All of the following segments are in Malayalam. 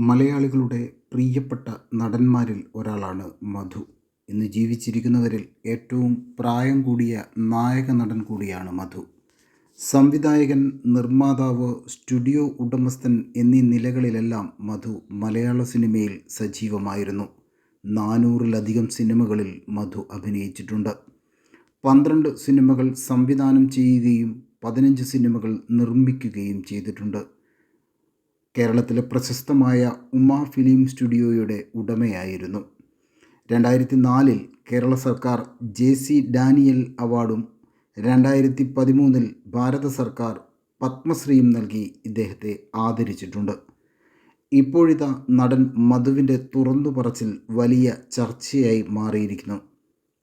മലയാളികളുടെ പ്രിയപ്പെട്ട നടന്മാരിൽ ഒരാളാണ് മധു. ഇന്ന് ജീവിച്ചിരിക്കുന്നവരിൽ ഏറ്റവും പ്രായം കൂടിയ നായക നടൻ കൂടിയാണ് മധു. സംവിധായകൻ നിർമ്മാതാവ് സ്റ്റുഡിയോ ഉടമസ്ഥൻ എന്നീ നിലകളിലെല്ലാം മധു മലയാള സിനിമയിൽ സജീവമായിരുന്നു. നാനൂറിലധികം സിനിമകളിൽ മധു അഭിനയിച്ചിട്ടുണ്ട്. പന്ത്രണ്ട് സിനിമകൾ സംവിധാനം ചെയ്യുകയും പതിനഞ്ച് സിനിമകൾ നിർമ്മിക്കുകയും ചെയ്തിട്ടുണ്ട്. കേരളത്തിലെ പ്രശസ്തമായ ഉമ ഫിലിം സ്റ്റുഡിയോയുടെ ഉടമയായിരുന്നു. രണ്ടായിരത്തി നാലിൽ കേരള സർക്കാർ ജെ സി ഡാനിയൽ അവാർഡും രണ്ടായിരത്തി പതിമൂന്നിൽ ഭാരത സർക്കാർ പത്മശ്രീയും നൽകി ഇദ്ദേഹത്തെ ആദരിച്ചിട്ടുണ്ട്. ഇപ്പോഴിതാ നടൻ മധുവിന്റെ തുറന്നു പറച്ചിൽ വലിയ ചർച്ചയായി മാറിയിരിക്കുന്നു.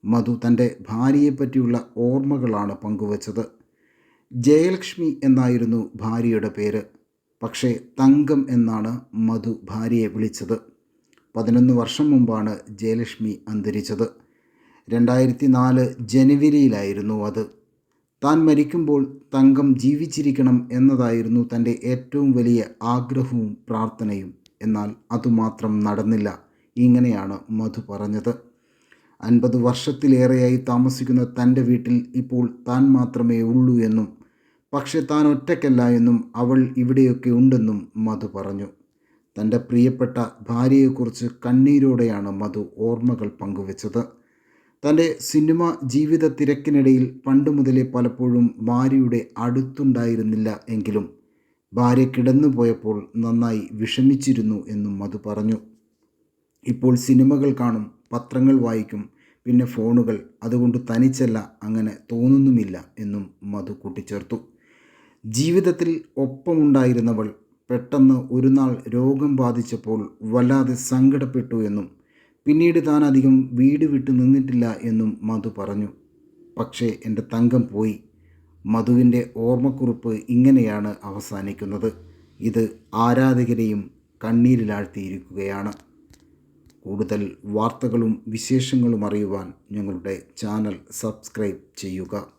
മധു തന്റെ ഭാര്യയെപ്പറ്റിയുള്ള ഓർമ്മകളാണ് പങ്കുവച്ചത്. ജയലക്ഷ്മി എന്നായിരുന്നു ഭാര്യയുടെ പേര്. പക്ഷേ തങ്കം എന്നാണ് മധു ഭാര്യയെ വിളിച്ചത്. പതിനൊന്ന് വർഷം മുമ്പാണ് ജയലക്ഷ്മി അന്തരിച്ചത്. രണ്ടായിരത്തി നാല് ജനുവരിയിലായിരുന്നു അത്. താൻ മരിക്കുമ്പോൾ തങ്കം ജീവിച്ചിരിക്കണം എന്നതായിരുന്നു തന്റെ ഏറ്റവും വലിയ ആഗ്രഹവും പ്രാർത്ഥനയും. എന്നാൽ അതുമാത്രം നടന്നില്ല. ഇങ്ങനെയാണ് മധു പറഞ്ഞത്. അൻപത് വർഷത്തിലേറെയായി താമസിക്കുന്ന തന്റെ വീട്ടിൽ ഇപ്പോൾ താൻ മാത്രമേ ഉള്ളൂ എന്നും പക്ഷെ താൻ ഒറ്റയ്ക്കല്ല എന്നും അവൾ ഇവിടെയൊക്കെ ഉണ്ടെന്നും മധു പറഞ്ഞു. തന്റെ പ്രിയപ്പെട്ട ഭാര്യയെക്കുറിച്ച് കണ്ണീരോടെയാണ് മധു ഓർമ്മകൾ പങ്കുവച്ചത്. തന്റെ സിനിമ ജീവിത തിരക്കിനിടയിൽ പണ്ട് മുതലേ പലപ്പോഴും ഭാര്യയുടെ അടുത്തുണ്ടായിരുന്നില്ല എങ്കിലും ഭാര്യ കിടന്നുപോയപ്പോൾ നന്നായി വിഷമിച്ചിരുന്നു എന്നും മധു പറഞ്ഞു. ഇപ്പോൾ സിനിമകൾ കാണും പത്രങ്ങൾ വായിക്കും പിന്നെ ഫോണുകൾ. അതുകൊണ്ട് തനിച്ചല്ല അങ്ങനെ തോന്നുന്നുമില്ല എന്നും മധു കൂട്ടിച്ചേർത്തു. ജീവിതത്തിൽ ഒപ്പമുണ്ടായിരുന്നവൾ പെട്ടെന്ന് ഒരു നാൾ രോഗം ബാധിച്ചപ്പോൾ വല്ലാതെ സങ്കടപ്പെട്ടു എന്നും പിന്നീട് താൻ അധികം വീട് വിട്ടു നിന്നിട്ടില്ല എന്നും മധു പറഞ്ഞു. പക്ഷേ എന്റെ തങ്കം പോയി. മധുവിന്റെ ഓർമ്മക്കുറിപ്പ് ഇങ്ങനെയാണ് അവസാനിക്കുന്നത്. ഇത് ആരാധകരെയും കണ്ണീരിലാഴ്ത്തിയിരിക്കുകയാണ്. കൂടുതൽ വാർത്തകളും വിശേഷങ്ങളും അറിയുവാൻ ഞങ്ങളുടെ ചാനൽ സബ്സ്ക്രൈബ് ചെയ്യുക.